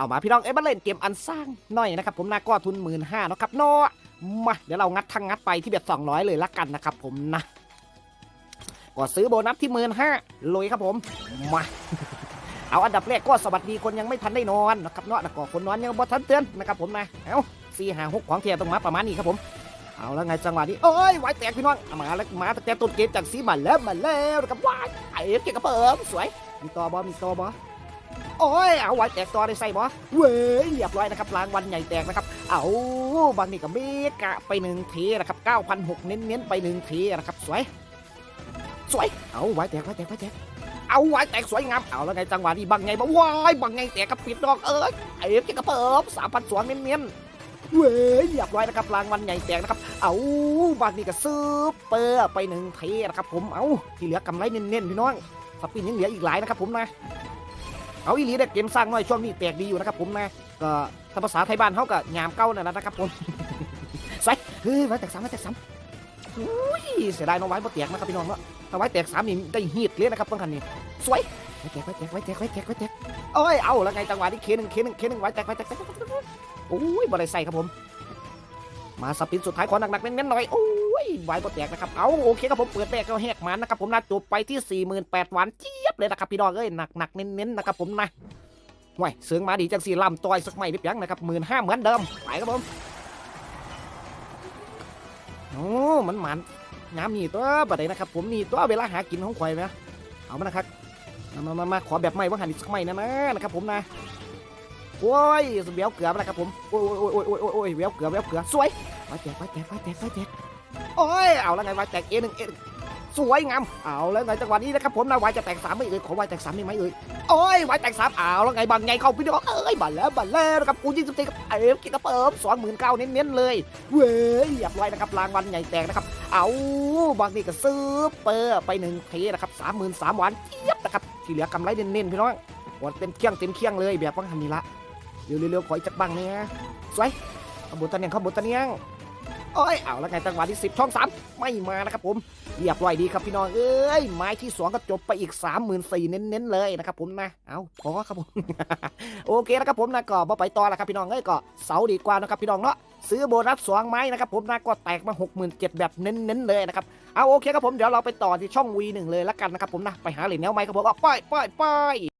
เอามาพี่น้องเอ้ยมาเล่นเกมอันสร้างหน่อยนะครับผมนะก็ทุนหมื่นห้าเนาะครับเนาะมาเดี๋ยวเรางัดทั้งงัดไปที่เบ็ดสองร้อยเลยละกันนะครับผมนะก็ซื้อโบนัสที่หมื่นห้าลุยครับผมมาเอาอันดับแรกก็สวัสดีคนยังไม่ทันได้นอนนะครับเนาะแล้วก็คนนอนยังบ่ทันเตือนนะครับผมนะเอ้าสี่หาหกของเทียตรงมาประมาณนี้ครับผมเอาแล้วไงจังหวะนี้เอ้ยไว้แตกพี่น้องเอามาแล้วมาตะแต่ต้นเกมจากสีมาแล้วมาแล้วนะครับว้ายไอ้เก่งกระเปิมสวยมีต่อบอมีต่อบอ โอ้ยเอาไว้แตกต่อได้ใส่บอเว้ยเรียบร้อยนะครับรางวัลใหญ่แตกนะครับ เอาบางนี่ก็เมกะไปหนึ่งทีนะครับ9,600เน้นๆไปหนึ่งทีนะครับสวยสวย เอาไว้แตกไว้แตกไว้แตกเอาไว้แตกสวยงาม เอาแล้วไงจังหวะนี้บังไงบ่ว้ายบังไงแตกกับปิดดอกเอ้ยไอ้เก่งกระเปิมสามพันสองเน้นๆเว้ยเรียบร้อยนะครับรางวัลใหญ่แตกนะครับ เอาบางนี่ก็ซื้อเปอร์ไปหนึ่งเทนะครับผม เอาที่เหลือกำไรเน้นๆพี่น้องสปินยังเหลืออีกหลายนะครับผมนะ เอาอีหลีเด็กเกมสร้างน้อยช่วงนี้แตกดีอยู่นะครับผมนะก็ถ้าภาษาไทยบ้านเขาก็ยามเก้านั่นแหละนะครับผมใส่เฮ้ยไว้แตกสามไว้แตกสามอุ้ยเสียดายน้องไว้บ่แตกนะครับพี่น้องเนาะถ้าไว้แตกสามนี่ได้ฮีดเลยนะครับต้องคันนี้สวยไว้แตกไว้แตกไว้แตกไว้แตกไว้แตกเอ้ยเอาแล้วไงจังหวะนี้เคหนึ่งเคหนึ่งเคหนึ่งไว้แตกไว้แตกไว้แตกโอ้ยบอลใส่ครับผม มาสปินสุดท้ายขอหนักๆเน้นๆหน่อยโอ้ ยไว้บอแตกนะครับ เอาโอเคครับผมเปิดแรกก็แหกมันนะครับผมนะจบไปที่ 48,000หวานเจี๊ยบเลยนะครับพี่น้องเอ้ยหนักๆเน้นๆนะครับผมนะห่วยเสืองมาดีจังสี่ลำต่อยสักไม่ได้เพียงนะครับหมื่นห้าเหมือนเดิมไปครับผมโอ้มันหมันน้ำนี่ตัวบัดใดนะครับผมนี่ตัวเวลาหากินของข่อยไหมเอามานะครับมามามาขอแบบใหม่ว่าหันอีกสักไม่นะนะนะครับผมนะโอ้ยเวียวเกือบแล้วครับผมโอ้ยโอ้ยโอ้ยโอ้ยโอ้ยโอ้ยเวียวเกือบเวียวเกือบสวยไว้แจกไว้แจกไว้แจกไว้แจก โอ้ยเอาแล้วไงไว้แจกเอหนึ่งเอหนึ่งสวยงามเอาแล้วไงจังหวะนี้นะครับผมนะไว้จะแตกสามไม่เอ่ยขอไว้แตกสามได้ไหมเอ่ยโอ้ยไว้แตกสามเอาแล้วไงบังไงเข้าพี่น้องเอ้ยบัลแล้วบัลแล้วนะครับกูยิงสตีกับเอฟกินกระเปิมสองหมื่นเก้าเน้นๆเลยเว้ยเรียบร้อยนะครับรางวัลใหญ่แตกนะครับเอาบางทีก็ซื้อเปอร์ไปหนึ่งเทนะครับสามหมื่นสามวานเจี๊ยบนะครับที่เหลือกำไรเน้นๆพี่น้องวันเต็มเคียงเต็มเคียงเลยแบบว่าทำนี้ละเร็วๆเร็วๆขออีกจักบังเนี่ยสวยขบวนตะเนียงขบวนตะเนียง โอ้ยเอาแล้วไงจังหวะที่สิบช่องสามไม่มานะครับผมเรียบร้อยดีครับพี่น้องเอ้ยไม้ที่สองก็จบไปอีกสามหมื่นสี่เน้นๆเลยนะครับผมนะเอาพอครับผม โอเคนะครับผมนะก็บ่ไปต่อแล้วครับพี่น้องเอ้ยก็เสาดีกว่านะครับพี่น้องเนาะซื้อโบนัสสองไม้นะครับผมนะก็แตกมาหกหมื่นเจ็ดแบบเน้นๆเลยนะครับเอาโอเคครับผมเดี๋ยวเราไปต่อที่ช่อง V1 เลยละกันนะครับผมนะไปหาเหรียญแนวไม้ครับผมอะป้ายป้ายป้าย